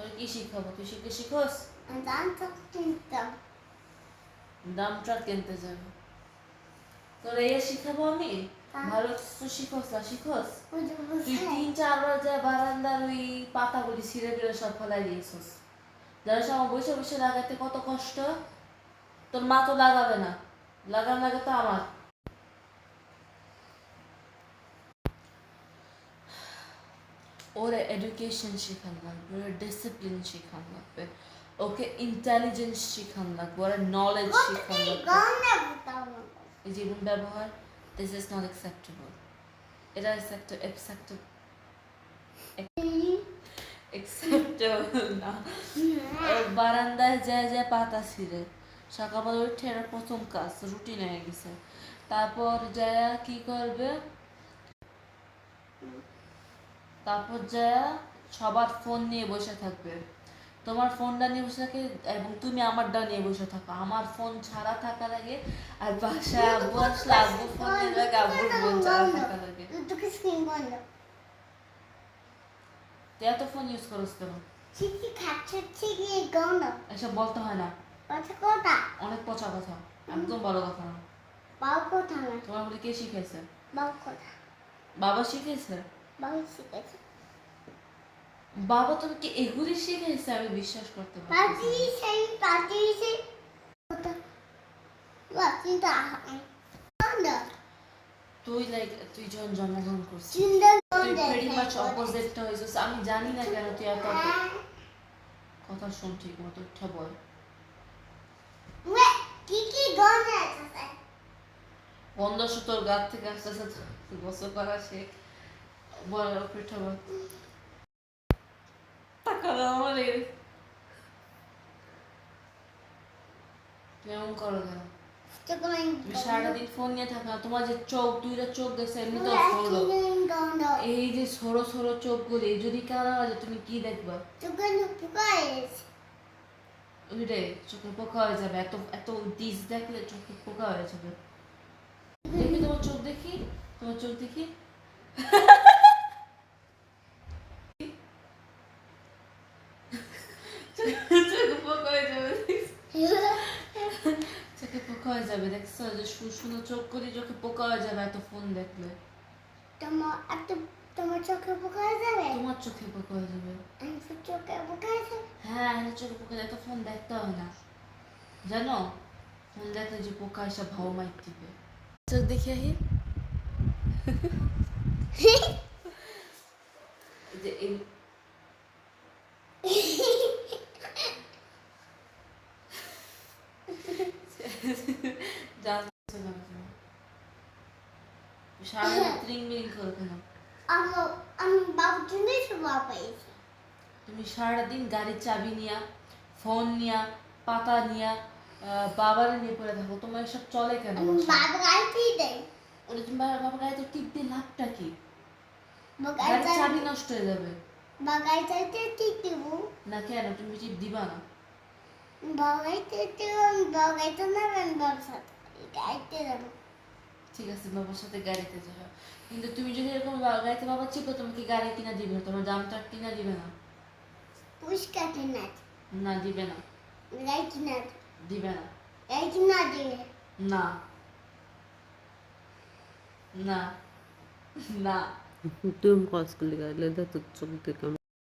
তোর কি শিখাবো? তুই শিখে শিখোস? কিনতাম। দাম ট্রাক কিনতে যাবে। তোর এই শিখাবো আমি? ভালো তো শিখোস না শিখোস? তুই তিন চারবার যা বারান্দার ওই পাতাগুলি ছিঁড়ে ফিরে সব ফেলাই দিয়েছিস। জানিস আমার বসে বসে লাগাতে কত কষ্ট? তোর মা তো লাগাবে না। লাগান লাগে তো আমার। ওরে এডুকেশন শেখান লাগবে ওরে ডিসিপ্লিন শেখান লাগবে ওকে ইন্টেলিজেন্স শেখান লাগবে ওরে নলেজ শেখান। লাগবে জীবন ব্যবহার দিস ইজ নট অ্যাকসেপ্টেবল এটা অ্যাকসেপ্টেবল অ্যাকসেপ্টেবল না। ও বারান্দায় যায় যায় পাতা ছিঁড়ে। সকালবেলা উঠে এটা প্রথম কাজ রুটিন হয়ে গেছে। তারপর যায় কি করবে? তারপর যায় সবার ফোন নিয়ে বসে থাকবে। তোমার ফোনটা নিয়ে বসে থাকে এবং তুমি আমারটা নিয়ে বসে থাকো। আমার ফোন ছাড়া থাকা লাগে আর বাসায় আব্বু আসলে আব্বু ফোন নিয়ে লাগে আব্বুর ফোন ছাড়া থাকা লাগে। তুই এত ফোন ইউজ করিস কেন? এসব বলতে হয় না। অনেক পচা কথা একদম ভালো কথা না। কথা তোমার বলে কে শিখেছে? বাবা শিখেছে? বাউ শিখেছে বাবা তোমাকে এগুলি শিখেছে আমি বিশ্বাস করতে পাতি সেই সেই। গন্ধ তুই লাইক তুই যখন জন্মগ্রহণ করছিস তুই ভেরি মাচ অপোজিটটা হয়েছিস। আমি জানি না কেন তুই এত হ্যাঁ। কথা শুন ঠিক মতো উঠা বল। কি কি গন্ধ আছে? বন্ধ তোর গাছ থেকে আস্তে আস্তে গোসল করা শেখ বল টাকা দাও আমার এই- তুই এমন করো তুমি সারাদিন ফোন নিয়ে থাকো না তোমার যে চোখ দুইটা চোখ গেছে এমনি তো সরলো এই যে সরো সরো চোখগুলি যদি কানা বাজে তুমি কি দেখবা ওইটাই চোখে পোকা হয়ে যাবে এত এত দিস দেখলে চোখে পোকা হয়ে যাবে দেখি তোমার চোখ দেখি তোমার চোখ দেখি চোখে পোকা হয়ে যাবে চোখে পোকা হয়ে যাবে দেখছ? যে শুনো চোখ করে চোখে পোকা হয়ে যাবে এত ফোন দেখলে। তোমার এত তোমার চোখে পোকা হয়ে যাবে? তোমার চোখে পোকা হয়ে যাবে। চোখে পোকায় যাবে। হ্যাঁ চোখে পোকা এত ফোন দেখতে হয় না। জানো? ফোন দেখলে যে পোকা এসব ভাও মাইক দিবে। চোখ দেখে আহি। এই যে এই জানতে না কেন? সারাদিন মিরিং করে কেন? আমি বাবুর শোভা পেয়েছি। তুমি সারাদিন গাড়ির চাবি নিয়া ফোন নিয়া পাতা নিয়া বাবারে নিয়ে পড়ে থাকো। তোমার সব চলে কেন? বাবা গাইতেই দেয় তুমি বাবা গাড়িতে টিপ দিয়ে লাভটা কি? বাগাই গাড়ির চাবি নষ্ট হয়ে যাবে। বাগাই চাইতে ঠিক দিব। না কেন? তুমি টিপ দিবা না। বাগাইতে আমি বাগাইতে নেবেন ব্যবসা গাইতে দেবো ঠিক আছে বাবার সাথে গাড়িতে যাও কিন্তু তুমি যদি এরকম গাড়িতে বাবা চিপো তোমাকে গাড়ি কিনা দিবে? না তোমার দামটা কিনা দিবে না? পুষ্কা কিনা না দিবে না। গাই কিনা দিবে। না। গাই কিনা দিবে। না। না। না। তুমি কস করলি গাইলে তো চোখ দেখে।